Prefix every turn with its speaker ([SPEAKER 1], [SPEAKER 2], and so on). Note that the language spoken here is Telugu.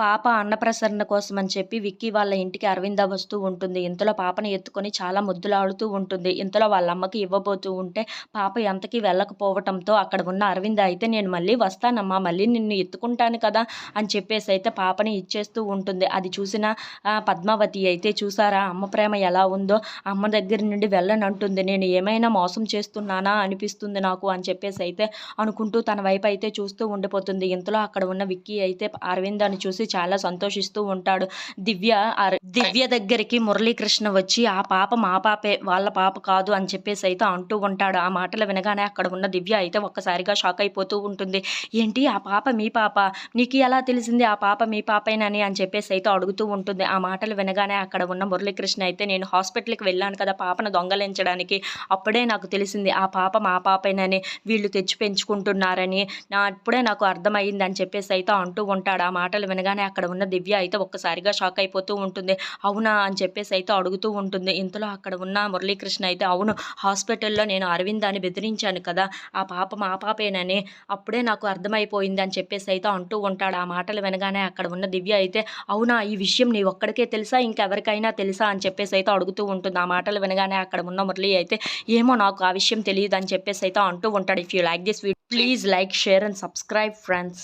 [SPEAKER 1] పాప అన్నప్రసరణ కోసం అని చెప్పి విక్కీ వాళ్ళ ఇంటికి అరవింద వస్తూ ఉంటుంది. ఇంతలో పాపని ఎత్తుకొని చాలా ముద్దులాడుతూ ఉంటుంది. ఇంతలో వాళ్ళ అమ్మకి ఇవ్వబోతూ ఉంటే పాప ఎంతకీ వెళ్ళకపోవటంతో అక్కడ ఉన్న అరవింద అయితే నేను మళ్ళీ వస్తానమ్మా మళ్ళీ నిన్ను ఎత్తుకుంటాను కదా అని చెప్పేసి అయితే పాపని ఇచ్చేస్తూ ఉంటుంది. అది చూసిన పద్మావతి అయితే చూసారా అమ్మ ప్రేమ ఎలా ఉందో అమ్మ దగ్గర నుండి వెళ్ళనంటుంది నేను ఏమైనా మోసం చేస్తున్నానా అనిపిస్తుంది నాకు అని చెప్పేసి అయితే అనుకుంటూ తన వైపు అయితే చూస్తూ ఉండిపోతుంది. ఇంతలో అక్కడ ఉన్న విక్కీ అయితే అరవిందాన్ని చూసి చాలా సంతోషిస్తూ ఉంటాడు. దివ్య అర- దివ్య దగ్గరికి మురళీకృష్ణ వచ్చి ఆ పాప మా పాపే వాళ్ళ పాప కాదు అని చెప్పేసి అయితే అంటూ ఉంటాడు. ఆ మాటలు వినగానే అక్కడ ఉన్న దివ్య అయితే ఒక్కసారిగా షాక్ అయిపోతూ ఉంటుంది. ఏంటి? ఆ పాప మీ పాప? నీకు ఎలా తెలిసింది ఆ పాప మీ పాపేనని? అని చెప్పేసి అయితే అడుగుతూ ఉంటుంది. ఆ మాటలు వినగానే అక్కడ ఉన్న మురళీకృష్ణ అయితే నేను హాస్పిటల్కి వెళ్ళాను కదా పాపను దొంగలించడానికి. అప్పుడే నాకు తెలిసింది ఆ పాప మా పాపేనని వీళ్ళు తెచ్చి పెంచుకుంటున్నారని. నా అప్పుడే నాకు అర్థమైంది అని చెప్పేసి అయితే అంటూ ఉంటాడు. ఆ మాటలు వినగానే అక్కడ ఉన్న దివ్య అయితే ఒక్కసారిగా షాక్ అయిపోతూ ఉంటుంది. అవునా అని చెప్పేసి అయితే అడుగుతూ ఉంటుంది. ఇంతలో అక్కడ ఉన్న మురళీకృష్ణ అయితే అవును హాస్పిటల్లో నేను అరవిందాన్ని బెదిరించాను కదా ఆ పాప మా పాపేనని అప్పుడే నాకు అర్థమైపోయింది అని చెప్పేసి అయితే అంటూ ఉంటాడు. ఆ మాటలు వినగానే అక్కడ ఉన్న దివ్య అయితే అవునా ఈ విషయం నీ ఒక్కడికే తెలుసా ఇంకెవరికైనా తెలుసా అని చెప్పేసి అయితే అడుగుతూ ఉంటుంది. ఆ మాటలు వినగానే అక్కడ ఉన్న మురళి అయితే ఏమో నాకు ఆ విషయం తెలియదు అని చెప్పేసి అయితే అంటూ ఉంటాడు. If you like this video please like share and subscribe friends